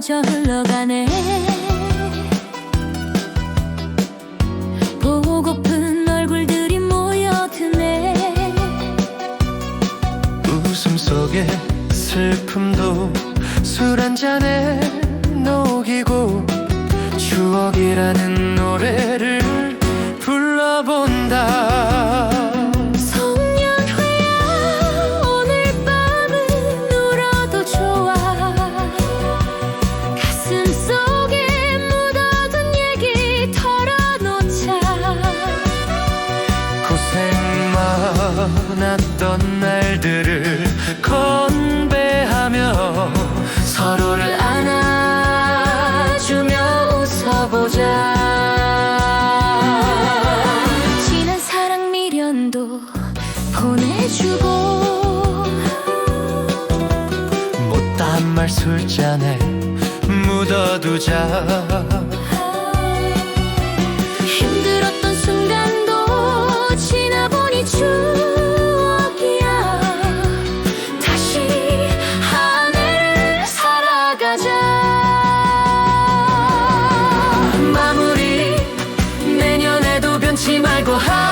떨어져 흘러가네. 보고픈 얼굴들이 모여드네. 웃음 속에 슬픔도 술 한 잔에 녹이고 추억이라는 노래를 고생 많았던 날들을 건배하며 서로를 안아주며 웃어보자. 지난 사랑 미련도 보내주고 못다한 말 술잔에 묻어두자 참지 말고 하